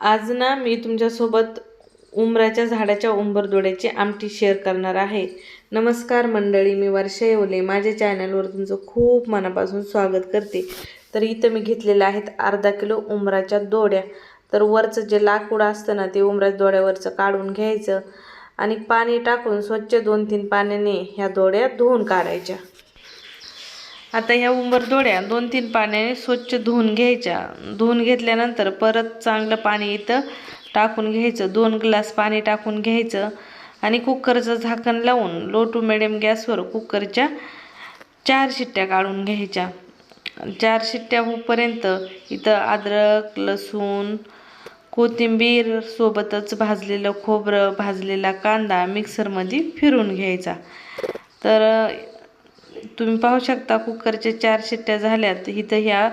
आज ना मी तुमच्यासोबत उंबराच्या झाडाच्या उंबरदोड्याची आमटी शेअर करणार आहे. नमस्कार मंडळी मी वर्षा येवले. माझ्या चॅनलवर तुमचं खूप मनापासून स्वागत करते. तर इथं मी घेतलेल्या आहेत अर्धा किलो उंबराच्या दोड्या. तर वरचं जे लाकूड असतं ना ते उंबराच्या दोड्यावरचं काढून घ्यायचं आणि पाणी टाकून स्वच्छ दोन तीन पाण्याने ह्या दोड्या धुवून काढायच्या. आता ह्या उंबर दोड्या दोन तीन पाण्याने स्वच्छ धुवून घ्यायच्या. धुवून घेतल्यानंतर परत चांगलं पाणी इथं टाकून घ्यायचं. दोन ग्लास पाणी टाकून घ्यायचं आणि कुकरचं झाकण लावून लो टू मिडियम गॅसवर कुकरच्या चार शिट्ट्या काढून घ्यायच्या. चार शिट्ट्या होईपर्यंत इथं अद्रक लसूण कोथिंबीर सोबतच भाजलेलं खोबरं भाजलेला कांदा मिक्सरमध्ये फिरून घ्यायचा. तर तुम्ही पाहू शकता कुकरच्या चार शिट्ट्या झाल्यात. इथं ह्या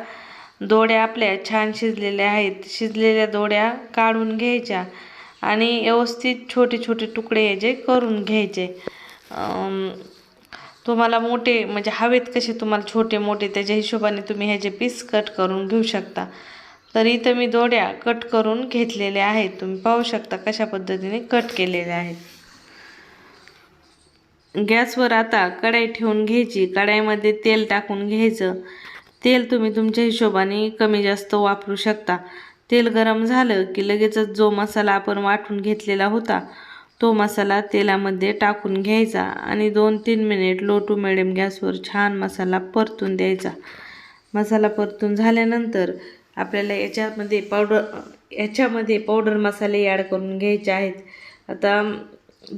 दोड्या आपल्या छान शिजलेल्या आहेत. शिजलेल्या दोड्या काढून घ्यायच्या आणि व्यवस्थित छोटे छोटे तुकडे याचे करून घ्यायचे. तुम्हाला मोठे म्हणजे हवेत कसे तुम्हाला छोटे मोठे त्याच्या हिशोबाने तुम्ही ह्याचे पीस कट करून घेऊ शकता. तर इथं मी दोड्या कट करून घेतलेल्या आहेत. तुम्ही पाहू शकता कशा पद्धतीने कट केलेल्या आहेत. गॅसवर आता कढाई ठेवून घ्यायची. कढाईमध्ये तेल टाकून घ्यायचं. तेल तुम्ही तुमच्या हिशोबाने कमी जास्त वापरू शकता. तेल गरम झालं की लगेचच जो मसाला आपण वाटून घेतलेला होता तो मसाला तेलामध्ये टाकून घ्यायचा आणि दोन तीन मिनिट लो टू मिडियम गॅसवर छान मसाला परतून द्यायचा. मसाला परतून झाल्यानंतर आपल्याला याच्यामध्ये पावडर याच्यामध्ये पावडर मसाले ॲड करून घ्यायचे आहेत. आता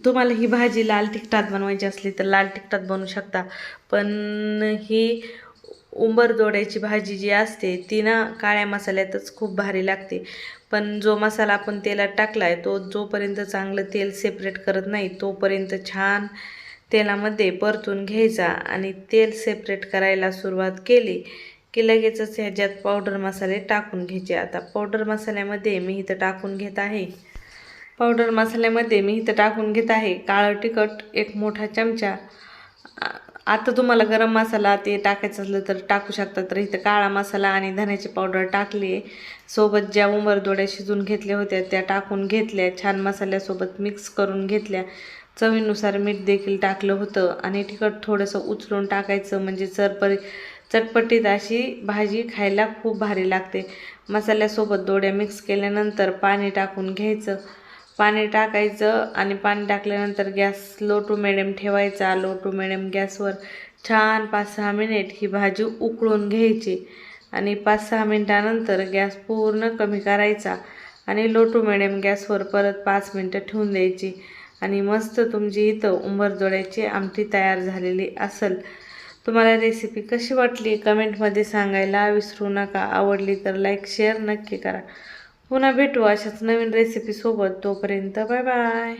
तुम्हाला ही भाजी लाल तिखटात बनवायची असली तर लाल तिखटात बनवू शकता. पण ही उंबरदोड्याची भाजी जी असते ती ना काळ्या मसाल्यातच खूप भारी लागते. पण जो मसाला आपण तेलात टाकला आहे तो जोपर्यंत चांगलं तेल सेपरेट करत नाही तोपर्यंत छान तेलामध्ये परतून घ्यायचा आणि तेल सेपरेट करायला सुरुवात केली की लगेचच ह्याच्यात पावडर मसाले टाकून घ्यायचे. आता पावडर मसाल्यामध्ये मी इथं टाकून घेत आहे. पावडर मसाल्यामध्ये मी इथं टाकून घेत आहे. काळं तिखट एक मोठा चमचा. आता तुम्हाला गरम मसाला ते टाकायचं असलं तर टाकू शकता तर इथं काळा मसाला आणि धण्याची पावडर टाकली आहे. सोबत ज्या उंबरदोड्या शिजून घेतल्या होत्या त्या टाकून घेतल्या. छान मसाल्यासोबत मिक्स करून घेतल्या. चवीनुसार मीठ देखील टाकलं होतं आणि तिखट थोडंसं उचलून टाकायचं म्हणजे चरपरी चटपटीत अशी भाजी खायला खूप भारी लागते. मसाल्यासोबत दोड्या मिक्स केल्यानंतर पाणी टाकून घ्यायचं. पाणी टाकायचं आणि पाणी टाकल्यानंतर गॅस लो टू मिडियम ठेवायचा. लो टू मिडियम गॅसवर छान पाच सहा मिनिट ही भाजी उकळून घ्यायची. आणि पाच सहा मिनटानंतर गॅस पूर्ण कमी करायचा. आणि लो टू मिडियम गॅसवर परत पाच मिनटं ठेवून द्यायची. आणि मस्त तुमची इथं उंबरजोड्याची आमटी तयार झालेली असेल. तुम्हाला रेसिपी कशी वाटली? कमेंटमध्ये सांगायला विसरू नका. आवडली तर लाईक शेअर नक्की करा. पुन्हा भेटू अशाच नवीन रेसिपीसोबत तोपर्यंत बाय बाय